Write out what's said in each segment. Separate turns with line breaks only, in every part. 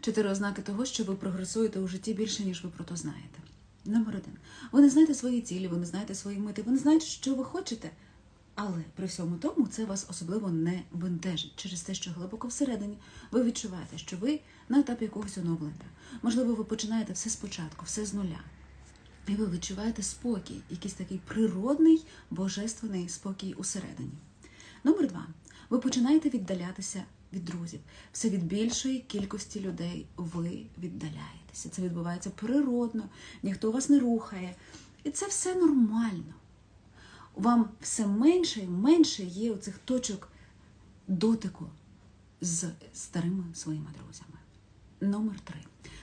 Чотири ознаки того, що ви прогресуєте у житті більше, ніж ви про то знаєте. Номер один. Ви не знаєте свої цілі, ви не знаєте свої мети, ви не знаєте, що ви хочете. Але при всьому тому це вас особливо не бентежить через те, що глибоко всередині ви відчуваєте, що ви на етапі якогось оновлення. Можливо, ви починаєте все спочатку, все з нуля. І ви відчуваєте спокій, якийсь такий природний, божественний спокій усередині. Номер два. Ви починаєте віддалятися від друзів. Все від більшої кількості людей ви віддаляєтеся. Це відбувається природно, ніхто вас не рухає. І це все нормально. Вам все менше і менше є оцих точок дотику з старими своїми друзями. Номер три.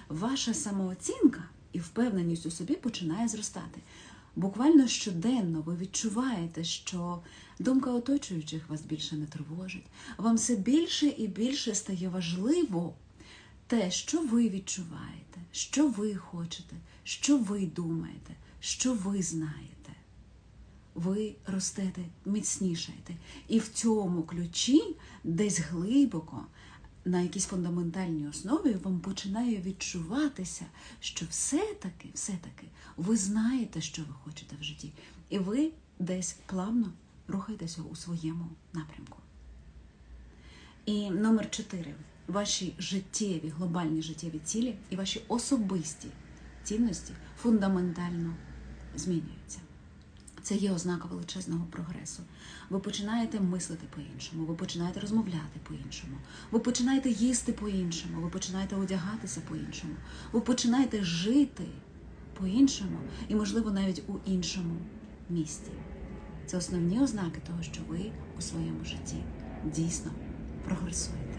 Ваша самооцінка і впевненість у собі починає зростати. Буквально щоденно ви відчуваєте, що думка оточуючих вас більше не тривожить. Вам все більше і більше стає важливо те, що ви відчуваєте, що ви хочете, що ви думаєте, що ви знаєте ви ростете, міцнішаєте. І в цьому ключі, десь глибоко, на якійсь фундаментальній основі, вам починає відчуватися, що все-таки, все-таки ви знаєте, що ви хочете в житті, і ви десь плавно рухаєтеся у своєму напрямку. І номер чотири. Ваші життєві, глобальні життєві цілі і ваші особисті цінності фундаментально змінюються. Це є ознака величезного прогресу. Ви починаєте мислити по-іншому, ви починаєте розмовляти по-іншому, ви починаєте їсти по-іншому, ви починаєте одягатися по-іншому, ви починаєте жити по-іншому і, можливо, навіть у іншому місті. Це основні ознаки того, що ви у своєму житті дійсно прогресуєте.